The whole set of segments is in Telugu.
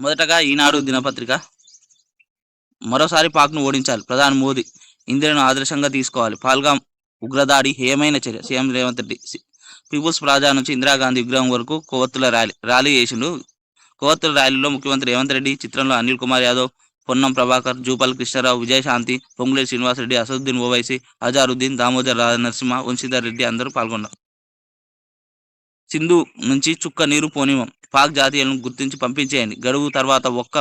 మొదటగా ఈనాడు దినపత్రిక. మరోసారి పాక్ను ఓడించాలి. ప్రధాని మోదీ ఇందిరను ఆదర్శంగా తీసుకోవాలి. పాల్గా ఉగ్రదాడి హేమైన చర్య. CM Revanth Reddy people's plaza నుంచి ఇందిరాగాంధీ విగ్రహం వరకు కొవ్వొత్తుల ర్యాలీ ర్యాలీ చేసిండు. కొవ్వొత్తుల ర్యాలీలో ముఖ్యమంత్రి రేవంత్ రెడ్డి చిత్రంలో అనిల్ కుమార్ యాదవ్ పొన్నం ప్రభాకర్ జూపల్ కృష్ణారావు విజయశాంతి పొంగులేటి శ్రీనివాసరెడ్డి అసదుద్దీన్ ఓవైసీ అజారుద్దీన్ దామోదర్ రాజనరసింహ వంశీధర్ రెడ్డి అందరూ పాల్గొన్నారు. సింధు నుంచి చుక్క నీరు పోనివ్వం పాక్ జాతీయులను గుర్తించి పంపించేయండి. గడువు తర్వాత ఒక్క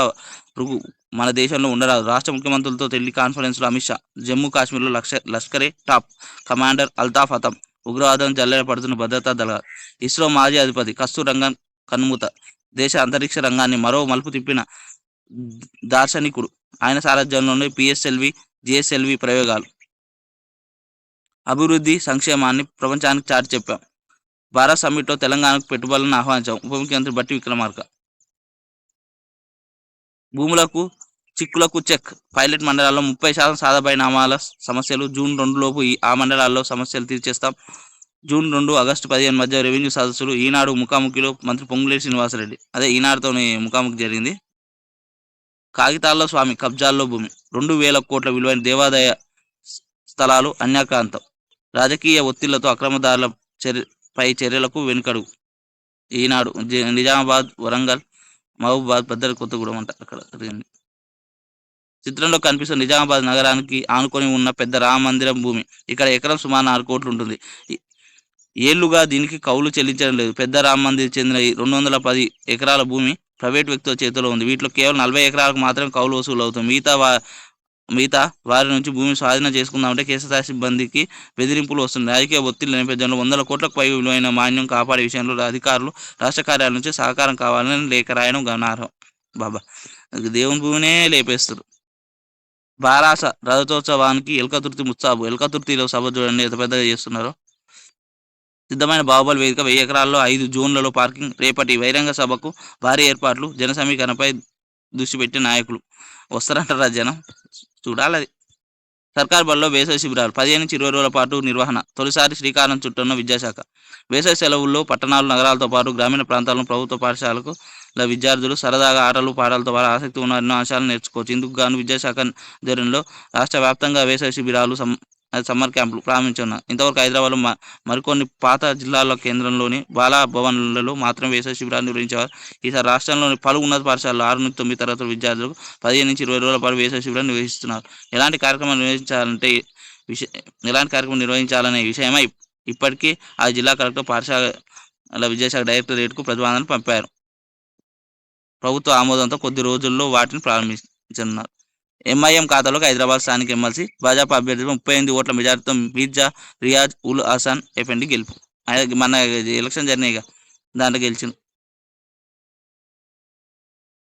రుగు మన దేశంలో ఉండరాదు. రాష్ట్ర ముఖ్యమంత్రులతో టెలి కాన్ఫరెన్స్లో అమిత్ షా జమ్మూ కాశ్మీర్లో లక్ష లష్కరే టాప్ కమాండర్ అల్తాఫ్ హతం ఉగ్రవాదం జల్లెడ పడుతున్న భద్రతా దళాలు ఇస్రో మాజీ అధిపతి కస్తూర్ రంగన్ కన్ముత దేశ అంతరిక్ష రంగాన్ని మరో మలుపు తిప్పిన దార్శనికుడు. ఆయన సారథ్యంలోనే పిఎస్ఎల్వి జిఎస్ఎల్వి ప్రయోగాలు. అభివృద్ధి సంక్షేమాన్ని ప్రపంచానికి చాటి చెప్పాం. భారత్ సమ్మిట్లో తెలంగాణకు పెట్టుబడులను ఆహ్వానించాం. ఉప ముఖ్యమంత్రి బట్టి విక్రమార్క. భూములకు చిక్కులకు చెక్. పైలట్ మండలాల్లో ముప్పై శాతం సాధపరిణామాల సమస్యలు. జూన్ రెండు లోపు ఈ- ఆ మండలాల్లో సమస్యలు తీర్చేస్తాం. జూన్ రెండు ఆగస్టు పదిహేను మధ్య రెవెన్యూ సదస్సులు. ఈనాడు ముఖాముఖిలో మంత్రి పొంగులేటి శ్రీనివాసరెడ్డి. అదే ఈనాడుతో ముఖాముఖి జరిగింది. కాగితాల్లో స్వామి కబ్జాల్లో భూమి. రెండు వేల కోట్ల విలువైన దేవాదాయ స్థలాలు అన్యాక్రాంతం. రాజకీయ ఒత్తిళ్ళతో అక్రమదారుల చర్య పై చర్యలకు వెనుకడు. ఈనాడు నిజామాబాద్ వరంగల్ మహబూబాద్ పెద్దల కొత్తగూడెం అంట అక్కడ. జరిగింది చిత్రంలో కనిపిస్తున్న నిజామాబాద్ నగరానికి ఆనుకొని ఉన్న పెద్ద రామ మందిరం భూమి. ఇక్కడ ఎకరం సుమారు నాలుగు కోట్లు ఉంటుంది. ఏళ్ళుగా దీనికి కౌలు చెల్లించడం లేదు. పెద్ద రామ మందిర్ చెందిన రెండు వందల పది ఎకరాల భూమి ప్రైవేట్ వ్యక్తుల చేతిలో ఉంది. వీటిలో కేవలం నలభై ఎకరాలకు మాత్రం కౌలు వసూలు అవుతుంది మిగతా మిగతా వారి నుంచి భూమి స్వాధీనం చేసుకుందామంటే కేసీఆర్ సిబ్బందికి బెదిరింపులు వస్తున్నాయి. రాజకీయ ఒత్తిళ్ళ నేపథ్యంలో వందల కోట్లకు పై విలువైన మాన్యం కాపాడే విషయంలో అధికారులు రాష్ట్ర కార్యాలయం నుంచి సహకారం కావాలని లేఖ రాయడం గమనార్హం. బాబా దేవుని భూమినే లేపేస్తారు. బారాస రథోత్సవానికి ఎల్కతుర్తి ముత్సాబు ఎల్కతుర్తిలో సభ చూడండి ఎంత పెద్దగా చేస్తున్నారు. సిద్ధమైన బాహుబలి వేదిక వెయ్యి ఎకరాల్లో ఐదు జోన్లలో పార్కింగ్ రేపటి బహిరంగ సభకు భారీ ఏర్పాట్లు జన సమీకరణపై దృష్టి పెట్టే నాయకులు. వస్తారంటారా జనం? చూడాలి అది. సర్కార్ బడిలో వేసవి శిబిరాలు పదిహేను నుంచి ఇరవై రోజుల పాటు నిర్వహణ తొలిసారి శ్రీకారం చుట్టున్న విద్యాశాఖ. వేసవి సెలవుల్లో పట్టణాలు నగరాలతో పాటు గ్రామీణ ప్రాంతాలను ప్రభుత్వ పాఠశాలకు ల విద్యార్థులు సరదాగా ఆటలు పాటలతో పాటు ఆసక్తి ఉన్న ఎన్నో అంశాలను నేర్చుకోవచ్చు. ఇందుకు గాను విద్యాశాఖ ధోరణిలో రాష్ట్ర వ్యాప్తంగా వేసవి శిబిరాలు సమ్మర్ క్యాంపులు ప్రారంభించున్నారు ఇంతవరకు హైదరాబాద్లో మరికొన్ని పాత జిల్లాల కేంద్రంలోని బాలా భవన్లలో మాత్రం వేసవి శిబిరాన్ని నిర్వహించేవారు. ఈసారి రాష్ట్రంలోని పలు ఉన్నత పాఠశాలలు ఆరు నుంచి తొమ్మిది తరగతుల విద్యార్థులకు పదిహేను నుంచి ఇరవై రోజుల పాటు వేసవి శిబిరాన్ని నిర్వహిస్తున్నారు. ఎలాంటి కార్యక్రమాలు నిర్వహించాలంటే విషయ ఎలాంటి కార్యక్రమం నిర్వహించాలనే విషయమై ఇప్పటికీ ఆ జిల్లా కలెక్టర్ పాఠశాల విద్యాశాఖ డైరెక్టరేట్కు ప్రతిపాదనలు పంపారు. ప్రభుత్వ ఆమోదంతో కొద్ది రోజుల్లో వాటిని ప్రారంభించనున్నారు. ఎంఐఎం ఖాతాలోకి హైదరాబాద్ స్థానిక ఎమ్మెల్సీ భాజపా అభ్యర్థి ముప్పై ఎనిమిది ఓట్ల మెజార్టీతో మీర్జా రియాజ్ ఉల్ హసాన్ ఎఫ్ఎండి గెలుపు. మన ఎలక్షన్ జరిగినాయిగా దాంట్లో గెలిచింది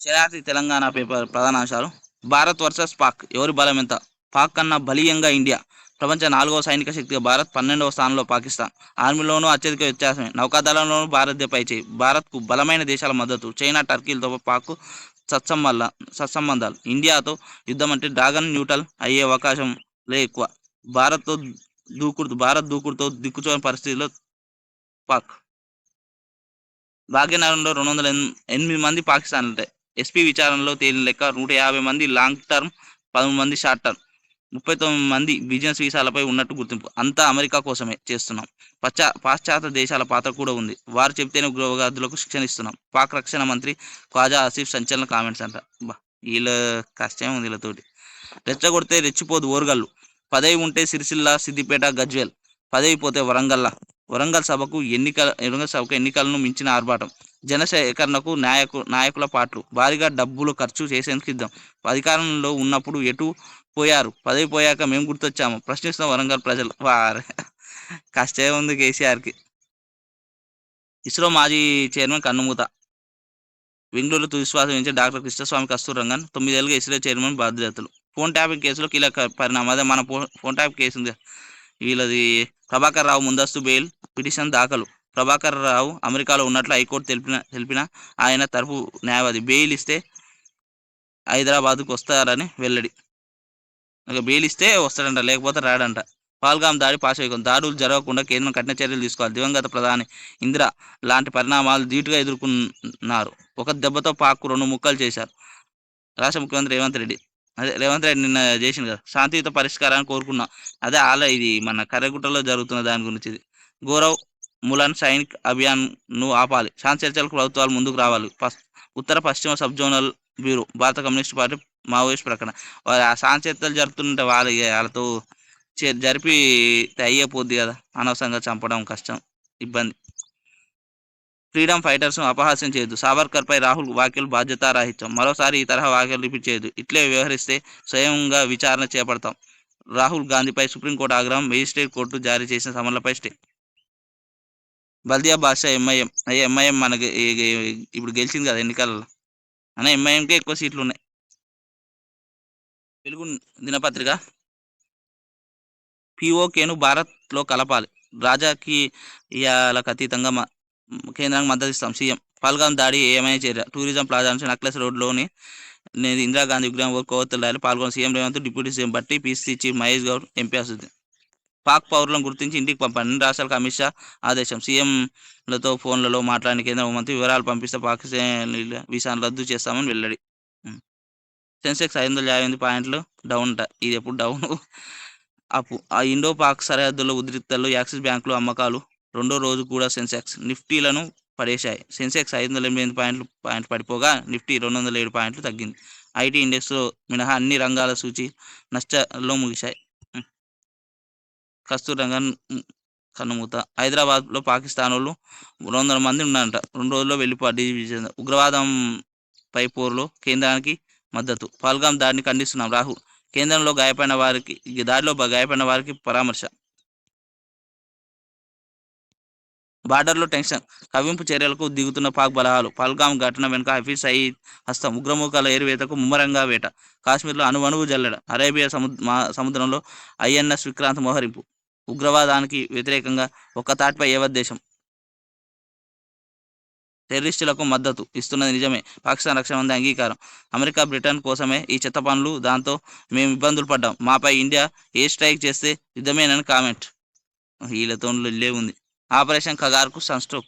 శరార్థి తెలంగాణ పేపర్ ప్రధాన అంశాలు. భారత్ వర్సెస్ పాక్. ఎవరి బలం ఎంత? పాక్ కన్నా బలీయంగా ఇండియా. ప్రపంచ నాలుగవ సైనిక శక్తిగా భారత్ పన్నెండవ స్థానంలో పాకిస్తాన్. ఆర్మీలోనూ అత్యధిక వ్యత్యాసమే. నౌకాదళంలోనూ భారత్ పై చేయి భారత్కు బలమైన దేశాల మద్దతు. చైనా టర్కీలతో పాక్ సత్సంబంధ సత్సంబంధాలు. ఇండియాతో యుద్ధం అంటే డ్రాగన్ న్యూట్రల్ అయ్యే అవకాశం లే ఎక్కువ. భారత్తో దూకుడు భారత్ దూకుడుతో దిక్కుచోని పరిస్థితిలో పాక్. భాగ్యనగరంలో రెండు వందల ఎనిమిది మంది పాకిస్తాన్ ఉంటాయి ఎస్పీ విచారణలో తేలిన లెక్క నూట యాభై మంది లాంగ్ టర్మ్ పదమూడు మంది షార్ట్ టర్మ్. ముప్పై తొమ్మిది మంది బిజినెస్ వీసాలపై ఉన్నట్టు గుర్తింపు. అంతా అమెరికా కోసమే చేస్తున్నాం. పశ్చా పాశ్చాత్య దేశాల పాత్ర కూడా ఉంది. వారు చెప్తేనే ఉగ్రవాదులకు శిక్షణ ఇస్తున్నాం. పాక్ రక్షణ మంత్రి ఖ్వాజా ఆసిఫ్ సంచలన కామెంట్స్ అంట. బా వీళ్ళ కష్టం ఉంది వీళ్ళతోటి. రెచ్చగొడితే రెచ్చిపోదు ఓరుగల్లు పదవి ఉంటే సిరిసిల్ల సిద్దిపేట గజ్వేల్. పదవి పోతే వరంగల్లా. వరంగల్ సభకు ఎన్నికల వరంగల్ సభకు ఎన్నికలను మించిన ఆర్భాటం. జనసేకరణకు నాయకు నాయకుల పాటలు భారీగా డబ్బులు ఖర్చు చేసేందుకు ఇద్దాం అధికారంలో ఉన్నప్పుడు ఎటు పోయారు. పదవి పోయాక మేము గుర్తొచ్చాము. ప్రశ్నిస్తున్న వరంగల్ ప్రజలు వారే. కష్టమే ఉంది కేసీఆర్కి. ఇస్రో మాజీ చైర్మన్ కన్నుమూత. బెంగళూరు తుదిశ్వాస నుంచి డాక్టర్ కృష్ణస్వామి కస్తూరంగన్ తొమ్మిదేళ్ళుగా ఇస్రో చైర్మన్ బాధ్యతలు. ఫోన్ ట్యాపింగ్ కేసులో కీలక పరిణామం. అదే మన ఫోన్ ఫోన్ ట్యాప్ కేసు ఉంది. వీళ్ళది ప్రభాకర్ రావు ముందస్తు బెయిల్ పిటిషన్ దాఖలు. ప్రభాకర్ రావు అమెరికాలో ఉన్నట్లు హైకోర్టు తెలిపిన తెలిపిన ఆయన తరపు న్యాయవాది. బెయిల్ ఇస్తే హైదరాబాద్కు వస్తారని వెల్లడి. ఇక బెయిల్ వస్తాడంట లేకపోతే రాడంట. పాల్గాం దాడి పాశవికం. దాడులు జరగకుండా కేంద్రం కఠిన చర్యలు తీసుకోవాలి. దివంగత ప్రధాని ఇందిర లాంటి పరిణామాలు ధీటుగా ఎదుర్కొన్నారు. ఒక దెబ్బతో పాకు రెండు ముక్కలు చేశారు. రాష్ట్ర ముఖ్యమంత్రి రేవంత్ రెడ్డి. అదే రేవంత్ రెడ్డి నిన్న చేసింది కదా. శాంతియుత పరిష్కారాన్ని కోరుకున్నా. అదే ఆల ఇది మన కర్రగుట్టలో జరుగుతున్న దాని గురించి ఇది. గౌరవ్ ములన్ సైనిక్ అభియాన్ను ఆపాలి. శాంతి చర్చలకు ప్రభుత్వాలు ముందుకు రావాలి. ఉత్తర పశ్చిమ సబ్ జోనల్ బ్యూరో. భారత కమ్యూనిస్ట్ పార్టీ మావోయిస్ట్ ప్రకటన. వారు ఆ శాంతి జరుపుతుంటే వాళ్ళు వాళ్ళతో చే- జరిపి అయ్యే పోద్ది కదా. అనవసరంగా చంపడం కష్టం ఇబ్బంది. ఫ్రీడమ్ ఫైటర్స్ అపహాస్యం చేయదు సావర్కర్పై రాహుల్ వ్యాఖ్యలు బాధ్యతారాహిత్యం. మరోసారి ఈ తరహా వ్యాఖ్యలు రిపీట్ ఇట్లే వ్యవహరిస్తే స్వయంగా విచారణ చేపడతాం. రాహుల్ గాంధీపై సుప్రీంకోర్టు ఆగ్రహం మేజిస్ట్రేట్ కోర్టు జారీ చేసిన సమన్లపై స్టే. బల్దియా బాషా ఎంఐఎం అయ్యే ఎంఐఎం మనకి ఇప్పుడు గెలిచింది కదా ఎన్నికలలో. అనే ఎంఐఎంకే ఎక్కువ సీట్లు ఉన్నాయి తెలుగు దినపత్రిక. పిఓకేను భారత్లో కలపాలి. రాజకీయాలకు అతీతంగా కేంద్రానికి మద్దతు ఇస్తాం. సీఎం పల్గాం దాడి ఏమైనా చర్య టూరిజం ప్లాజా నుంచి నక్లెస్ రోడ్లోని నేను ఇందిరాగాంధీ విగ్రహం కోవత్తలు ర్యాలీ పాల్గొన్న సీఎం రేవంత్ డిప్యూటీ సీఎం బట్టి PC chief Mahesh Goud MP Asaduddin Pak పౌరులను గుర్తించి ఇంటికి పంపండి అన్ని రాష్ట్రాలకు అమిత్ షా ఆదేశం. సీఎంలతో ఫోన్లలో మాట్లాడిన కేంద్ర హోంమంత్రి వివరాలు పంపిస్తే పాకిస్తాన్ వీసాను రద్దు చేస్తామని వెల్లడి. సెన్సెక్స్ ఐదు వందల యాభై ఎనిమిది పాయింట్లు డౌన్ అంట. ఇది ఎప్పుడు డౌన్ అప్పు. ఆ ఇండో పాక్ సరిహద్దుల్లో ఉద్రిక్తలు యాక్సిస్ బ్యాంకులు అమ్మకాలు రెండో రోజు కూడా సెన్సెక్స్ నిఫ్టీలను పడేశాయి. సెన్సెక్స్ ఐదు వందల ఎనిమిది పాయింట్లు పాయింట్లు పడిపోగా నిఫ్టీ రెండు వందల ఏడు పాయింట్లు తగ్గింది. ఐటీ ఇండెక్స్లో మినహా అన్ని రంగాల సూచి నష్టాల్లో ముగిశాయి. ఉం. కస్తూరి కన్నుమూత. హైదరాబాద్లో పాకిస్తాన్ వాళ్ళు రెండు వందల మంది ఉన్నారంట. రెండు రోజుల్లో వెళ్ళిపో ఉగ్రవాదం పై పోరులో కేంద్రానికి మద్దతు. పాల్గాం దాడిని ఖండిస్తున్నాం. రాహు కేంద్రంలో గాయపడిన వారికి ఈ దాడిలో గాయపడిన వారికి పరామర్శ. బార్డర్లో టెన్షన్ కవింపు చర్యలకు దిగుతున్న పాక్ బలహాలు. పల్గాం ఘటన వెనుక హఫీజ్ సయీద్ హస్తం ఉగ్రముఖాల ఏరువేతకు ముమ్మరంగా వేట. కాశ్మీర్లో అణువణువు జల్లెడ. అరేబియా సముద్ర సముద్రంలో ఐఎన్ఎస్ విక్రాంత్ మోహరింపు. ఉగ్రవాదానికి వ్యతిరేకంగా ఒక్క తాటిపై దేశం టెర్రరిస్టులకు మద్దతు ఇస్తున్నది నిజమే. పాకిస్తాన్ రక్షణ మంది అంగీకారం. అమెరికా బ్రిటన్ కోసమే ఈ చెత్త పనులు. దాంతో మేము ఇబ్బందులు పడ్డాం. మాపై ఇండియా ఏ స్ట్రైక్ చేస్తే యుద్ధమేనని కామెంట్. వీళ్ళతో లే ఉంది. Operation కగార్కు sunstroke.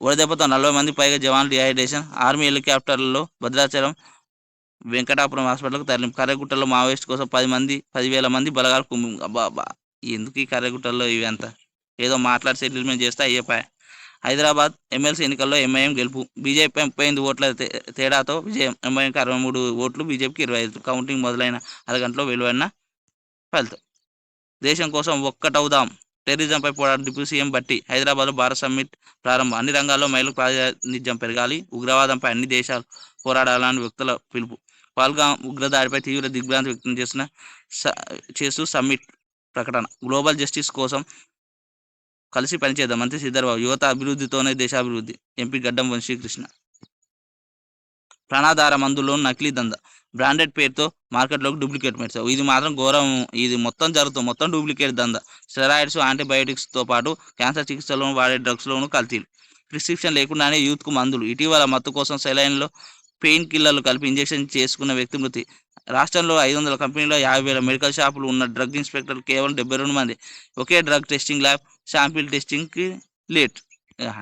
వడదెబ్బతో నలభై మంది పైగా జవాన్లు డిహైడ్రేషన్. ఆర్మీ హెలికాప్టర్లలో భద్రాచలం వెంకటాపురం హాస్పిటల్కు తరలింపు. కర్రగుట్టలో మావోయిస్ట్ కోసం పది మంది పదివేల మంది బలగాలు కుమ్మి అబ్బా అబ్బా ఎందుకు ఈ కర్రగుట్టల్లో ఇవి అంతా ఏదో మాట్లాడి సెటిల్మెంట్ చేస్తే అయ్యేపాయ హైదరాబాద్ ఎమ్మెల్సీ ఎన్నికల్లో ఎంఐఎం గెలుపు. బీజేపీ ముప్పై ఎనిమిది ఓట్ల తే- తేడాతో విజయం ఎంఐఎంకి అరవై మూడు ఓట్లు బీజేపీకి ఇరవై ఐదు. కౌంటింగ్ మొదలైన అరగంటలో వెలువడిన ఫలితం. దేశం కోసం ఒక్కటవుదాం. టెర్రరిజంపై పోరాడు డిప్యూటీ సీఎం బట్టి హైదరాబాద్లో భారత్ సమ్మిట్ ప్రారంభం. అన్ని రంగాల్లో మహిళలకు ప్రాతినిధ్యం పెరగాలి. ఉగ్రవాదంపై అన్ని దేశాలు పోరాడాలని వ్యక్తుల పిలుపు. పాల్గా ఉగ్రదాడిపై తీవ్ర దిగ్భ్రాంతి వ్యక్తం చేసిన చేస్తూ సమ్మిట్ ప్రకటన. గ్లోబల్ జస్టిస్ కోసం కలిసి పనిచేద్దాం మంత్రి సిద్ధర్బాబు. యువత అభివృద్ధితోనే దేశాభివృద్ధి. ఎంపీ గడ్డం వంశీకృష్ణ ప్రాణాధార మందుల్లో నకిలీ దంద. బ్రాండెడ్ పేరుతో మార్కెట్లోకి డూప్లికేట్ మెడిసిన్. ఇది మాత్రం ఘోరం. ఇది మొత్తం జరుగుతుంది. మొత్తం డూప్లికేట్ దంద. స్టెరాయిడ్స్ యాంటీబయోటిక్స్తో పాటు క్యాన్సర్ చికిత్సలోను వాడే డ్రగ్స్లోను కల్తీలు. ప్రిస్క్రిప్షన్ లేకుండానే యూత్కు మందులు. ఇటీవల మత్తు కోసం సెలైన్లో పెయిన్ కిల్లర్లు కలిపి ఇంజెక్షన్ చేసుకున్న వ్యక్తి మృతి. రాష్ట్రంలో ఐదు వందల కంపెనీలో యాభై వేల మెడికల్ షాపులు ఉన్న డ్రగ్ ఇన్స్పెక్టర్లు కేవలం డెబ్బై రెండు మంది. ఒకే డ్రగ్ టెస్టింగ్ ల్యాబ్ శాంపిల్ టెస్టింగ్కి లేట్.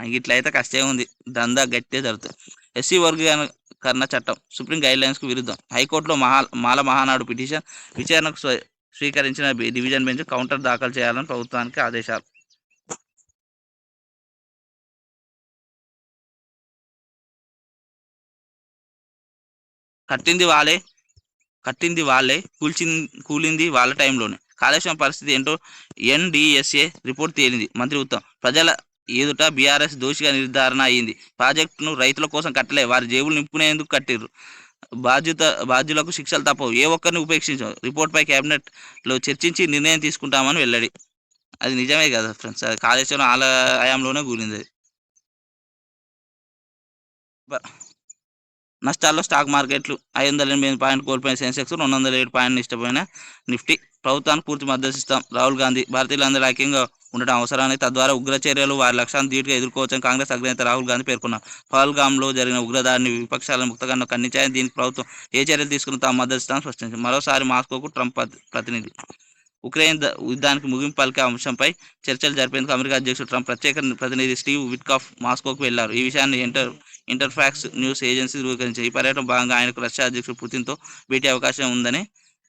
ఇట్లా అయితే కష్టమే ఉంది. దందా గట్టే జరుగుతుంది. ఎస్సీ వర్గీకరణ చట్టం సుప్రీం గైడ్ లైన్స్కు విరుద్ధం. హైకోర్టులో మహా మాల మహానాడు పిటిషన్ విచారణకు స్వ- స్వీకరించిన డివిజన్ బెంచ్ కౌంటర్ దాఖలు చేయాలని ప్రభుత్వానికి ఆదేశాలు. కట్టింది వాళ్ళే. కట్టింది వాళ్ళే కూల్చింది కూలింది వాళ్ళ టైంలోనే. కాళేశ్వరం పరిస్థితి ఏంటో ఎన్డిఎస్ఏ రిపోర్ట్ తేలింది. మంత్రి ఉత్తమ్ ప్రజల ఎదుట బీఆర్ఎస్ దోషిగా నిర్ధారణ అయింది. ప్రాజెక్టును రైతుల కోసం కట్టలే వారి జేబులు నింపుకునేందుకు కట్టిర్రు. బాధ్యత బాధ్యులకు శిక్షలు తప్పవు. ఏ ఒక్కరిని ఉపేక్షించవు రిపోర్ట్పై క్యాబినెట్లో చర్చించి నిర్ణయం తీసుకుంటామని వెల్లడి. అది నిజమే కదా ఫ్రెండ్స్. అది కాళేశ్వరం ఆలయంలోనే కూలింది. నష్టాల్లో స్టాక్ మార్కెట్లు ఐదు వందల ఎనిమిది పాయింట్ కోల్పోయిన సెన్సెక్స్ రెండు వందల ఏడు పాయింట్ ఇష్టపోయిన నిఫ్టీ. ప్రభుత్వానికి పూర్తి మద్దతు ఇస్తాం. రాహుల్ గాంధీ భారతీయులందరూ ఐక్యంగా ఉండడం అవసరాన్ని తద్వారా ఉగ్ర చర్యలు వారి లక్ష్యాన్ని ధీటుగా ఎదుర్కోవచ్చని కాంగ్రెస్ అగ్రనేత రాహుల్ గాంధీ పేర్కొన్నారు. పహల్గామ్లో జరిగిన ఉగ్రదాడిని విపక్షాలను ముక్తగా ఖండించాయని దీనికి ప్రభుత్వం ఏ చర్యలు తీసుకుని తాము మద్దతు ఇస్తామని స్పష్టం మరోసారి మాస్కోకు ట్రంప్ ప్రతినిధి ఉక్రెయిన్ యుద్ధానికి ముగింపు పలికే అంశంపై చర్చలు జరిపేందుకు అమెరికా అధ్యక్షుడు ట్రంప్ ప్రత్యేక ప్రతినిధి స్టీవ్ విట్కాఫ్ మాస్కోకు వెళ్ళారు. ఈ విషయాన్ని ఇంటర్ ఇంటర్ఫాక్స్ న్యూస్ ఏజెన్సీ ధృవీకరించాయి ఈ పర్యటన భాగంగా ఆయనకు రష్యా అధ్యక్షుడు పుతిన్తో భేటీ అవకాశం ఉందని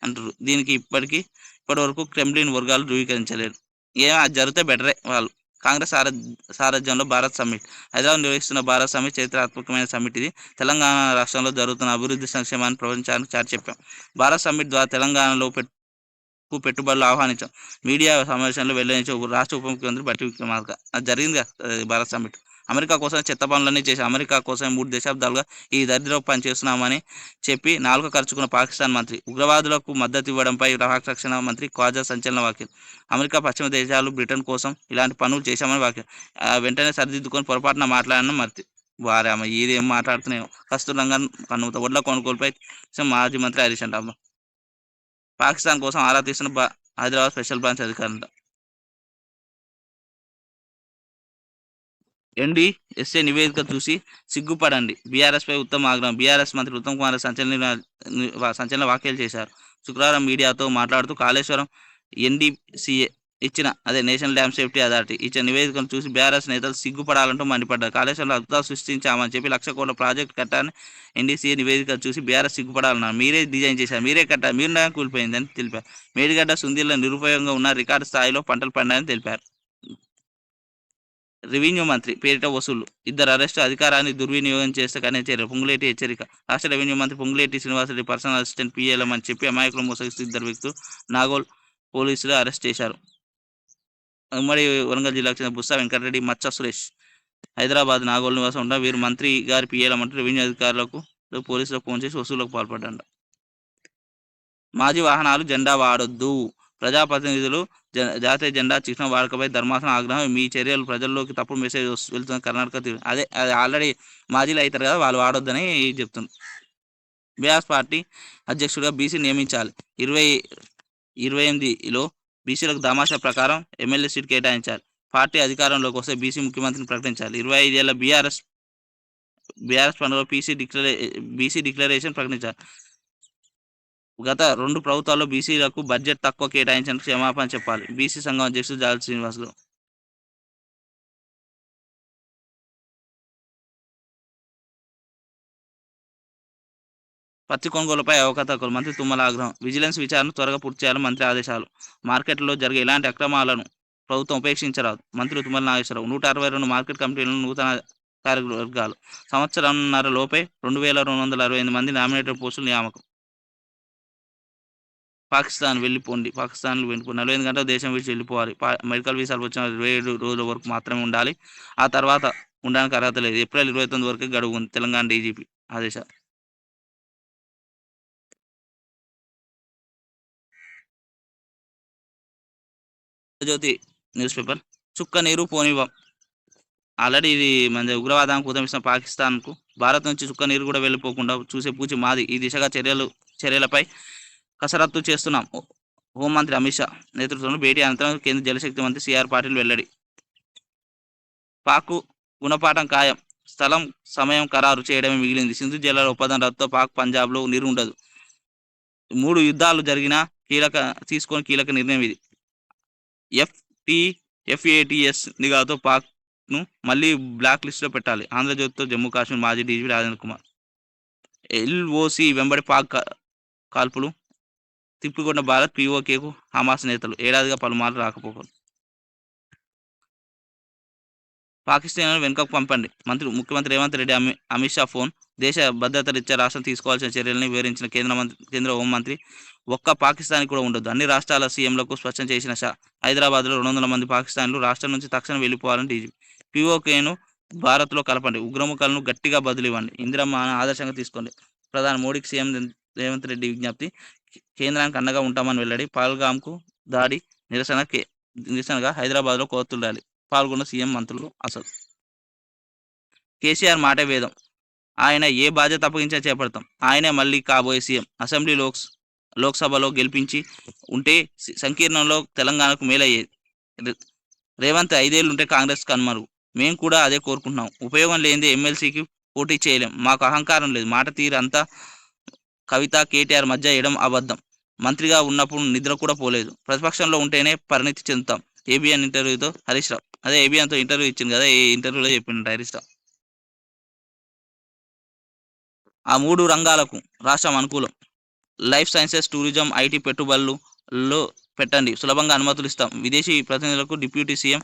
అంటారు. దీనికి ఇప్పటికీ ఇప్పటివరకు క్రెమ్లిన్ వర్గాలు ధృవీకరించలేదు. ఏమో అది జరిగితే బెటరే వాళ్ళు. కాంగ్రెస్ సార సారథ్యంలో భారత్ సమ్మిట్. హైదరాబాద్ నిర్వహిస్తున్న భారత్ సమ్మిట్ చరిత్రాత్మకమైన సమ్మిట్ ఇది. తెలంగాణ రాష్ట్రంలో జరుగుతున్న అభివృద్ధి సంక్షేమాన్ని ప్రపంచానికి చాటి చెప్పాం. భారత్ సమ్మిట్ ద్వారా తెలంగాణలో పెట్టు పెట్టుబడులు ఆహ్వానించాం. మీడియా సమావేశంలో వెల్లడించే రాష్ట్ర ఉప ముఖ్యమంత్రి బట్టి విక్రమార్క అది జరిగింది భారత్ సమ్మిట్. అమెరికా కోసం చెత్త పనులన్నీ చేసి అమెరికా కోసం మూడు దశాబ్దాలుగా ఈ దరిద్ర పనిచేస్తున్నామని చెప్పి నాలుగు ఖర్చుకున్న పాకిస్తాన్ మంత్రి ఉగ్రవాదులకు మద్దతు ఇవ్వడంపై రక్షణ మంత్రి ఖాజా సంచలన వాక్యం అమెరికా పశ్చిమ దేశాలు బ్రిటన్ కోసం ఇలాంటి పనులు చేశామని వాక్యం వెంటనే సరిదిద్దుకొని పొరపాటున మాట్లాడడం మర్తి. వారే అమ్మ ఏదేం మాట్లాడుతున్నాయో. కస్తూరంగా కన్నుత ఒడ్ల కొనుగోలుపై మాజీ మంత్రి హరీష్ అంట అమ్మ పాకిస్తాన్ కోసం ఆరా తీసిన హైదరాబాద్ స్పెషల్ బ్రాంచ్ అధికారులు ఎండి ఎస్ఏ నివేదిక చూసి సిగ్గుపడండి. బీఆర్ఎస్ పై ఉత్తమ ఆగ్రహం. బీఆర్ఎస్ మంత్రి ఉత్తమ్ కుమార్ సంచలన సంచలన వ్యాఖ్యలు చేశారు. శుక్రవారం మీడియాతో మాట్లాడుతూ కాళేశ్వరం ఎన్డీసీఏ ఇచ్చిన అదే నేషనల్ డ్యామ్ సేఫ్టీ అథారిటీ ఇచ్చిన నివేదికను చూసి బీఆర్ఎస్ నేతలు సిగ్గుపడాలంటూ మండిపడ్డారు. కాళేశ్వరంలో అద్భుతాలు సృష్టించామని చెప్పి లక్ష కోట్ల ప్రాజెక్ట్ కట్టాలని ఎన్డీసీఏ నివేదిక చూసి బీఆర్ఎస్ సిగ్గుపడాలన్నారు. మీరే డిజైన్ చేశారు. మీరే కట్టారు. మీరు కూలిపోయిందని తెలిపారు. మేడిగడ్డ సుందీల్లో నిరుపయోగంగా ఉన్న రికార్డు స్థాయిలో పంటలు పండాయని తెలిపారు. రెవెన్యూ మంత్రి పేరిట వసూలు ఇద్దరు అరెస్టు అధికారాన్ని దుర్వినియోగం చేస్తే కనే చర్య పొంగులేటి హెచ్చరిక. రాష్ట్ర రెవెన్యూ మంత్రి Ponguleti Srinivasa Reddy personal assistant PLM అని చెప్పి అమాయకులు మోసగిస్తూ ఇద్దరు వ్యక్తులు నాగోల్ పోలీసులు అరెస్ట్ చేశారు. ఉమ్మడి వరంగల్ జిల్లాకు చెందిన బుస్సా వెంకటరెడ్డి మచ్చ సురేష్. హైదరాబాద్ నాగోల్ నివాసం ఉండ వీరు మంత్రి గారి పిఏలమంటే రెవెన్యూ అధికారులకు పోలీసులకు ఫోన్ చేసి వసూలకు పాల్పడ్డారు మాజీ వాహనాలు జెండా వాడొద్దు. ప్రజాప్రతినిధులు జ- జాతీయ జెండా చిహ్నం వాడకపై ధర్మాసనం ఆగ్రహం మీ చర్యలు ప్రజల్లోకి తప్పుడు మెసేజ్ వెళ్తుంది కర్ణాటక అదే అది ఆల్రెడీ మాజీలు అవుతారు కదా వాళ్ళు వాడొద్దని చెప్తున్నారు బీఆర్ఎస్ పార్టీ అధ్యక్షుడిగా బీసీ నియమించాలి. ఇరవై ఇరవై ఎనిమిదిలో బీసీలకు దామాషా ప్రకారం ఎమ్మెల్యే సీట్ కేటాయించాలి. పార్టీ అధికారంలోకి వస్తే బీసీ ముఖ్యమంత్రిని ప్రకటించాలి. ఇరవై ఐదేళ్ళ బీఆర్ఎస్ బీఆర్ఎస్ పండుగ పీసీ డిక్లరే బీసీ డిక్లరేషన్ ప్రకటించాలి. గత రెండు ప్రభుత్వాల్లో బీసీలకు బడ్జెట్ తక్కువ కేటాయించిన క్షమాపణ చెప్పాలి. బీసీ సంఘం అధ్యక్షుడు జాలి శ్రీనివాసులు. పత్తి కొనుగోలుపై అవకతవకలు. మంత్రి తుమ్మల ఆగ్రహం. విజిలెన్స్ విచారణ త్వరగా పూర్తి చేయాలని మంత్రి ఆదేశాలు. మార్కెట్లో జరిగే ఇలాంటి అక్రమాలను ప్రభుత్వం ఉపేక్షించరాదు. మంత్రి తుమ్మల నాగేశ్వరరావు నూట అరవై రెండు మార్కెట్ కమిటీలను నూతన కార్యవర్గాలు. సంవత్సరంన్నర లోపే రెండు వేల రెండు వందల అరవై ఎనిమిది మంది నామినేటెడ్ పోస్టులు నియామకం. పాకిస్తాన్ వెళ్ళిపోండి. పాకిస్తాన్లో వెళ్ళిపోండి నలభై ఎనిమిది గంటలు దేశం విడిచి వెళ్ళిపోవాలి. మెడికల్ వీసాలు వచ్చిన ఇరవై ఏడు రోజుల వరకు మాత్రమే ఉండాలి. ఆ తర్వాత ఉండడానికి అర్హత లేదు. ఏప్రిల్ ఇరవై తొమ్మిది వరకు గడువు ఉంది. తెలంగాణ డీజీపీ ఆదేశాలు. Jyothi newspaper. చుక్క నీరు పోనివ్వం. ఆల్రెడీ ఇది మన ఉగ్రవాదానికి ఉదమిస్తున్న పాకిస్తాన్కు. భారత్ నుంచి చుక్క నీరు కూడా వెళ్ళిపోకుండా చూసే పూచి మాది. ఈ దిశగా చర్యలు చర్యలపై కసరత్తు చేస్తున్నాం. హోంమంత్రి అమిత్ షా నేతృత్వంలో భేటీ అనంతరం కేంద్ర జలశక్తి మంత్రి సిఆర్ పాటిల్ వెల్లడి. పాకు గుణపాఠం ఖాయం. స్థలం సమయం ఖరారు చేయడమే మిగిలింది. సింధు జిల్లాలో ఒప్పందం రద్దుతో పాక్ పంజాబ్లో నీరు ఉండదు. మూడు యుద్ధాలు జరిగిన కీలక తీసుకొని కీలక నిర్ణయం ఇది. ఎఫ్టి ఎఫ్ఏటిఎస్ నిఘాతో పాక్ను మళ్ళీ బ్లాక్ లిస్ట్లో పెట్టాలి. ఆంధ్రజ్యోతితో జమ్మూ కాశ్మీర్ మాజీ డీజీపీ రాజేంద్ర కుమార్. ఎల్ఓసి వెంబడి పాక్ కాల్పులు తిప్పికొండ భారత్ పీఓకేకు హమాస్ నేతలు. ఏడాదిగా పలుమార్లు రాకపోకలు. పాకిస్తాన్ వెనుకకు పంపండి. మంత్రి ముఖ్యమంత్రి రేవంత్ రెడ్డి అమి అమిత్ షా ఫోన్. దేశ భద్రత రీత్యా రాష్ట్రం తీసుకోవాల్సిన చర్యలను వివరించిన కేంద్ర మంత్రి కేంద్ర హోంమంత్రి ఒక్క పాకిస్తాన్ కూడా ఉండదు అన్ని రాష్ట్రాల సీఎంలకు స్పష్టం చేసిన షా హైదరాబాద్లో రెండు వందల మంది పాకిస్తాన్లు రాష్ట్రం నుంచి తక్షణం వెళ్ళిపోవాలని డీజీపీ పీఓకేను భారత్లో కలపండి. ఉగ్రముఖాలను గట్టిగా బదిలివ్వండి ఇందిరమ్మ ఆదర్శంగా తీసుకోండి. ప్రధాని మోడీకి సీఎం రేవంత్ రెడ్డి విజ్ఞప్తి కేంద్రానికి అండగా ఉంటామని వెల్లడి పాల్గామ్కు దాడి నిరసన కే- నిరసనగా హైదరాబాద్లో కోతుల్లాలి పాల్గొన్న సీఎం మంత్రులు అసలు. కేసీఆర్ మాట వేదం. ఆయన ఏ బాధ్యత అప్పగించా చేపడతాం. ఆయనే మళ్ళీ కాబోయే సీఎం. అసెంబ్లీ లోక్స్ లోక్సభలో గెలిపించి ఉంటే సంకీర్ణంలో తెలంగాణకు మేలయ్యేది రేవంత్ ఐదేళ్ళు ఉంటే కాంగ్రెస్ కనుమరుగు. మేము కూడా అదే కోరుకుంటున్నాం. ఉపయోగం లేనిదే ఎమ్మెల్సీకి పోటీ చేయలేం. మాకు అహంకారం లేదు. మాట తీరు అంతా కవిత కేటీఆర్ మధ్య వేయడం అబద్ధం. మంత్రిగా ఉన్నప్పుడు నిద్ర కూడా పోలేదు. ప్రతిపక్షంలో ఉంటేనే పరిణితి చెందుతాం. ఏబిఎన్ ఇంటర్వ్యూతో హరీష్ రావు. అదే ఏబిఎన్తో ఇంటర్వ్యూ ఇచ్చింది కదా ఈ ఇంటర్వ్యూలో చెప్పిండు హరీష్ రావు. ఆ మూడు రంగాలకు రాష్ట్రం అనుకూలం. లైఫ్ సైన్సెస్ టూరిజం ఐటీ పెట్టుబడులలో పెట్టండి. సులభంగా అనుమతులు ఇస్తాం. విదేశీ ప్రతినిధులకు డిప్యూటీ సీఎం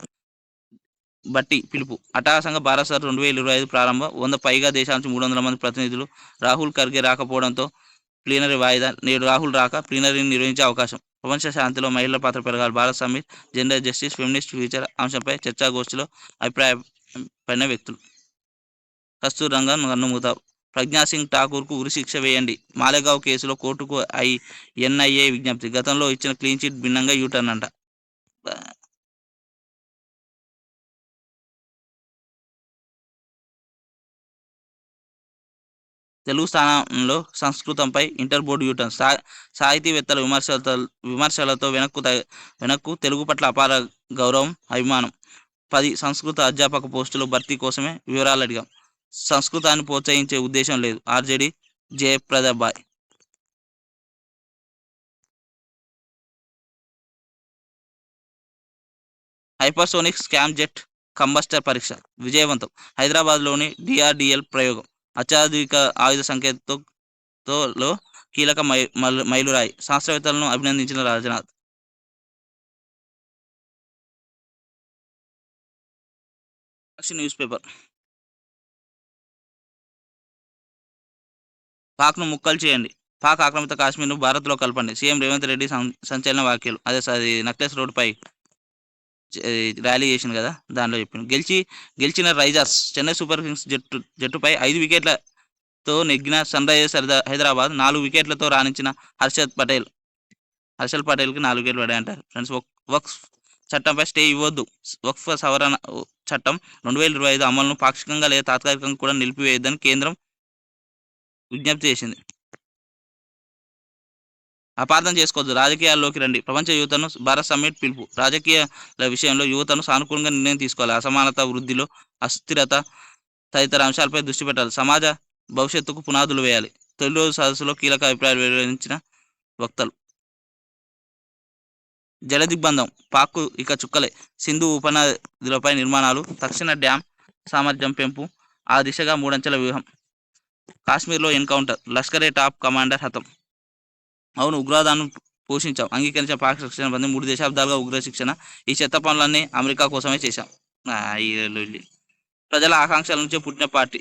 బట్టి పిలుపు. అట్టహాసంగా భారత సార్ రెండు వేల ఇరవై ఐదు ప్రారంభం. వంద పైగా దేశాల నుంచి మూడు వందల మంది ప్రతినిధులు రాహుల్ ఖర్గే రాకపోవడంతో ప్లీనరీ వాయిదా నేడు రాహుల్ రాక ప్లీనరీని నిర్వహించే అవకాశం. ప్రపంచ శాంతిలో మహిళల పాత్ర పెరగాలి. Bharat summit gender justice feminist future అంశంపై చర్చాగోష్ఠిలో అభిప్రాయపడిన వ్యక్తులు. కస్తూర్ రంగన్ కన్నుమూత. ప్రజ్ఞాసింగ్ ఠాకూర్కు ఉరిశిక్ష వేయండి. మాలేగావ్ కేసులో కోర్టుకు ఐ ఎన్ఐఏ విజ్ఞప్తి. గతంలో ఇచ్చిన క్లీన్ చిట్ భిన్నంగా యూటర్న్ అంట. తెలుగు స్థానంలో సంస్కృతంపై ఇంటర్ బోర్డు యూటర్న్ సా సాహితీవేత్తల విమర్శలతో విమర్శలతో వెనక్కు త- వెనక్కు తెలుగు పట్ల అపార గౌరవం అభిమానం. పది సంస్కృత అధ్యాపక పోస్టుల భర్తీ కోసమే వివరాలు అడిగాం. సంస్కృతాన్ని ప్రోత్సహించే ఉద్దేశం లేదు. RJD జయప్రదబాయ్ hypersonic scramjet combustor పరీక్ష విజయవంతం. హైదరాబాద్లోని డిఆర్డిఎల్ ప్రయోగం. అత్యాధునిక ఆయుధ సంకేతంతో కీలక మై మల్- మైలురాయి. శాస్త్రవేత్తలను అభినందించిన రాజనాథ్. News paper. పాక్ను ముక్కలు చేయండి. పాక్ ఆక్రమిత కాశ్మీర్ను భారత్లో కలపండి. సీఎం రేవంత్ రెడ్డి సంచలన వ్యాఖ్యలు. అదే సార్ అది నక్లెస్ రోడ్డుపై ర్యాలీ చేసింది కదా దానిలో చెప్పింది గెలిచి గెలిచిన రైజర్స్ చెన్నై సూపర్ కింగ్స్ జట్టు జట్టుపై ఐదు వికెట్లతో నెగ్గిన సన్ రైజర్స్ హైదరాబాద్ నాలుగు వికెట్లతో రాణించిన హర్షద్ పటేల్. హర్షల్ పటేల్కి నాలుగు వికెట్లు పడాయంటారు ఫ్రెండ్స్ వక్ఫ్ చట్టంపై స్టే ఇవ్వద్దు. వక్ఫ్ సవరణ చట్టం రెండు వేల ఇరవై ఐదు అమలును పాక్షికంగా లేదా తాత్కాలికంగా కూడా నిలిపివేయొద్దని కేంద్రం విజ్ఞప్తి చేసింది. అపార్థం చేసుకోవద్దు. రాజకీయాల్లోకి రండి. ప్రపంచ యువతను భారత్ సమ్మిట్ పిలుపు. రాజకీయాల విషయంలో యువతను సానుకూలంగా నిర్ణయం తీసుకోవాలి. అసమానత వృద్ధిలో అస్థిరత తదితర అంశాలపై దృష్టి పెట్టాలి. సమాజ భవిష్యత్తుకు పునాదులు వేయాలి. తొలి రోజు సదస్సులో కీలక అభిప్రాయాలు వెలువరించిన వక్తలు. జల దిగ్బంధం పాక్కు ఇక చుక్కలే. సింధు ఉపనదిలపై నిర్మాణాలు తక్షణ డ్యాం సామర్థ్యం పెంపు ఆ దిశగా మూడంచెల వ్యూహం. కాశ్మీర్లో ఎన్కౌంటర్ లష్కరే టాప్ కమాండర్ హతం. అవును ఉగ్రవాదాన్ని పోషించాం అంగీకరించిన పాక్ శిక్షణ బంధు మూడు దశాబ్దాలుగా ఉగ్ర శిక్షణ ఈ చెత్త పనులన్నీ అమెరికా కోసమే చేశాం. ఈ ప్రజల ఆకాంక్షల నుంచే పుట్టిన పార్టీ.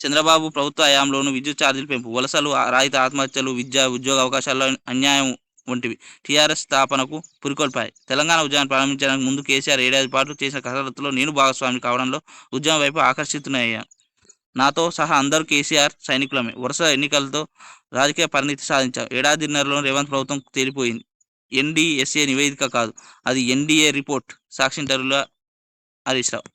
చంద్రబాబు ప్రభుత్వ హయాంలోను విద్యుత్ ఛార్జీలు పెంపు వలసలు రాయిత ఆత్మహత్యలు విద్య ఉద్యోగ అవకాశాల్లో అన్యాయం వంటివి టీఆర్ఎస్ స్థాపనకు పురికొల్పాయి. తెలంగాణ ఉద్యమాన్ని ప్రారంభించడానికి ముందు కేసీఆర్ ఏడాది పాటు చేసిన కసరత్తులో నేను భాగస్వామి కావడంలో ఉద్యమం వైపు ఆకర్షితునయ్యాను నాతో సహా అందరూ కేసీఆర్ సైనికులమే. వరుస ఎన్నికలతో రాజకీయ పరిణితి సాధించారు. ఏడాదిన్నరలో రేవంత్ ప్రభుత్వం తేలిపోయింది ఎన్డీఎస్ఏ నివేదిక కాదు. అది ఎన్డీఏ రిపోర్ట్. సాక్షి ఇంటర్వ్యూలో హరీష్ రావు.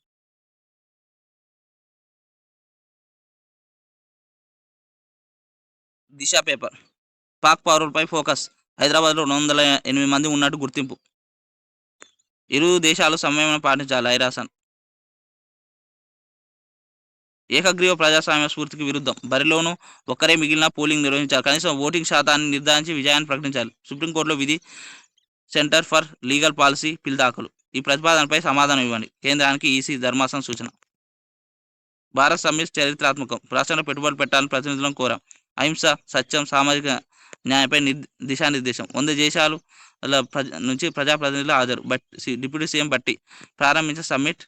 దిశ పేపర్. పాక్ పౌరులపై ఫోకస్. హైదరాబాద్లో రెండు వందల ఎనిమిది మంది ఉన్నట్టు గుర్తింపు. ఇరు దేశాలు సంయమనం పాటించాలి. ఐరాసన్ ఏకగ్రీవ ప్రజాస్వామ్య స్ఫూర్తికి విరుద్ధం. బరిలోనూ ఒక్కరే మిగిలిన పోలింగ్ నిర్వహించాలి. కనీసం ఓటింగ్ శాతాన్ని నిర్ధారించి విజయాన్ని ప్రకటించాలి. సుప్రీంకోర్టులో విధి సెంటర్ ఫర్ లీగల్ పాలసీ పిల్ దాఖలు. ఈ ప్రతిపాదనపై సమాధానం ఇవ్వండి. కేంద్రానికి ఈసీ ధర్మాసనం సూచన. భారత్ సమ్మిట్ చరిత్రాత్మకం. రాష్ట్రంలో పెట్టుబడులు పెట్టాలని ప్రతినిధులను కోరాం. అహింస సత్యం సామాజిక న్యాయంపై నిర్ దిశానిర్దేశం. వంద దేశాలు ప్రజ నుంచి ప్రజాప్రతినిధులు హాజరు. బట్ సి- డిప్యూటీ సీఎం బట్టి ప్రారంభించిన సమ్మిట్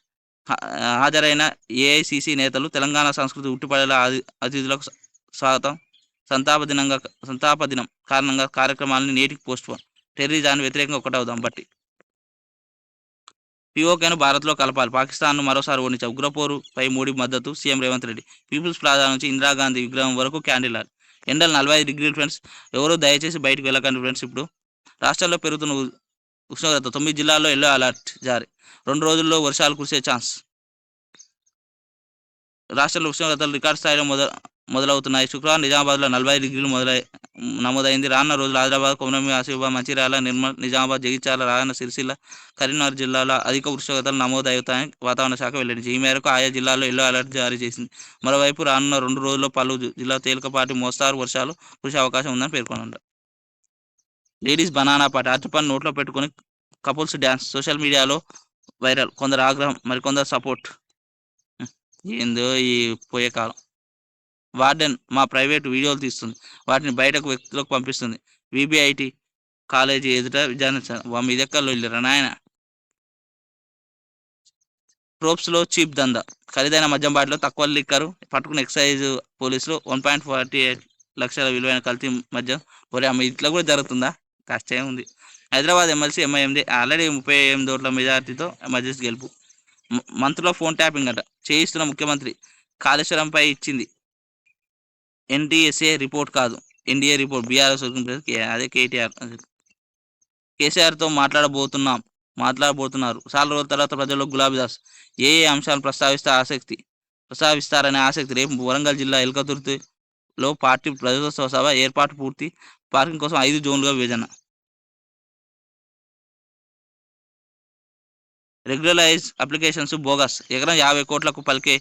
హాజరైన ఏఐసిసి నేతలు తెలంగాణ సంస్కృతి ఉట్టిపడేలా అతిథులకు స్వాగతం. సంతాప దినంగా సంతాప దినం కారణంగా కార్యక్రమాలను నేటికి పోస్ట్ పోన్ టెర్రరిజాన్ని వ్యతిరేకంగా ఒకటవుదాం. బట్టి. పిఓకేను భారత్లో కలపాలి. పాకిస్తాన్ను మరోసారి ఓడించే ఉగ్రపోరుపై మోడీ మద్దతు CM Revanth Reddy. People's plaza నుంచి ఇందిరాగాంధీ విగ్రహం వరకు క్యాండిల్ ఎండలు నలభై ఐదు డిగ్రీలు ఫ్రెండ్స్. ఎవరో దయచేసి బయటకు వెళ్ళకండి ఫ్రెండ్స్ ఇప్పుడు. రాష్ట్రాల్లో పెరుగుతున్న ఉష్ణోగ్రత తొమ్మిది జిల్లాల్లో ఎల్లో అలర్ట్ జారీ. రెండు రోజుల్లో వర్షాలు కురిసే ఛాన్స్ రాష్ట్రంలో ఉష్ణోగ్రతలు రికార్డు స్థాయిలో మొద మొదలవుతున్నాయి. శుక్రవారం నిజామాబాద్లో నలభై డిగ్రీలు మొదలై నమోదైంది. రానున్న రోజులు హైదరాబాద్ కొమరమి ఆసిఫాబాద్ మంచిర్యాల నిర్మల్ నిజామాబాద్ జగిత్యాల రాయన సిరిసిల్ల కరీంనగర్ జిల్లాలో అధిక ఉష్ణోగ్రతలు నమోదవుతాయని వాతావరణ శాఖ వెల్లడించింది. ఈ మేరకు ఆయా జిల్లాల్లో ఎల్లో అలర్ట్ జారీ చేసింది. మరోవైపు రానున్న రెండు రోజుల్లో పలు జిల్లా తేలికపాటి మోస్తారు వర్షాలు కురిసే అవకాశం ఉందని పేర్కొన్నారు. లేడీస్ బనానా పాట అరటిపండు నోట్లో పెట్టుకుని కపుల్స్ డ్యాన్స్ సోషల్ మీడియాలో వైరల్ కొందరు ఆగ్రహం మరికొందరు సపోర్ట్. ఏందో ఈ పోయే కాలం. వార్డెన్ మా ప్రైవేట్ వీడియోలు తీస్తుంది. వాటిని బయటకు వ్యక్తులకు పంపిస్తుంది. విబిఐటి కాలేజీ ఎదుట విద్యార్థి మీ దగ్గరలో వెళ్ళారా నాయన? ప్రోప్స్లో చీప్ దందా. ఖరీదైన మద్యం బాటిలో తక్కువ లిక్కరు పట్టుకున్న ఎక్సైజ్ పోలీసులు వన్ పాయింట్ ఫార్టీ ఎయిట్ లక్షల విలువైన కల్తీ మద్యం. ఒరే అమ్మ ఇట్లా కూడా జరుగుతుందా? కష్టమే ఉంది హైదరాబాద్ ఎమ్మెల్సీ ఎంఐఎండి. ఆల్రెడీ ముప్పై ఎనిమిది ఓట్ల మెజార్టీతో ఎమర్జెన్సీ గెలుపు. మంత్లో ఫోన్ ట్యాపింగ్ అట. చేయిస్తున్న ముఖ్యమంత్రి కాళేశ్వరంపై ఇచ్చింది. ఎన్టీఎస్ఏ రిపోర్ట్ కాదు. NDA report. బీఆర్ఎస్ అదే కేటీఆర్. కేసీఆర్తో మాట్లాడబోతున్నాం. మాట్లాడబోతున్నారు. చాలా రోజుల తర్వాత ప్రజల్లో గులాబీదాస్ ఏ ఏ అంశాలను ప్రస్తావిస్తే ఆసక్తి? ప్రస్తావిస్తారనే ఆసక్తి రేపు వరంగల్ జిల్లా లో పార్టీ ప్రజోత్సవ సభ ఏర్పాటు పూర్తి. పార్కింగ్ కోసం ఐదు జోన్లుగా విభజన. Regularise applications bogus. ఎకరం యాభై కోట్లకు పలికే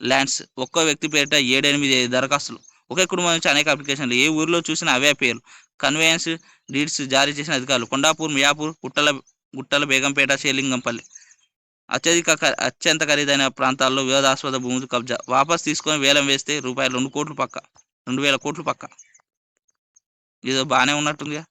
ల్యాండ్స్. ఒక్కో వ్యక్తి పేరిట ఏడెనిమిది దరఖాస్తులు. ఒకే కుటుంబం నుంచి అనేక అప్లికేషన్లు. ఏ ఊరిలో చూసినా అవే పేర్లు. కన్వేయన్స్ డీడ్స్ జారీ చేసిన అధికారులు. కొండాపూర్ మియాపూర్ గుట్టల గుట్టల బేగంపేట షేలింగంపల్లి అత్యధిక అత్యంత ఖరీదైన ప్రాంతాల్లో వివాదాస్పద భూములు కబ్జా. వాపస్ తీసుకొని వేలం వేస్తే రూపాయలు రెండు కోట్లు పక్క. రెండు వేల కోట్లు పక్క. ఇదో బాగానే ఉన్నట్టుందిగా.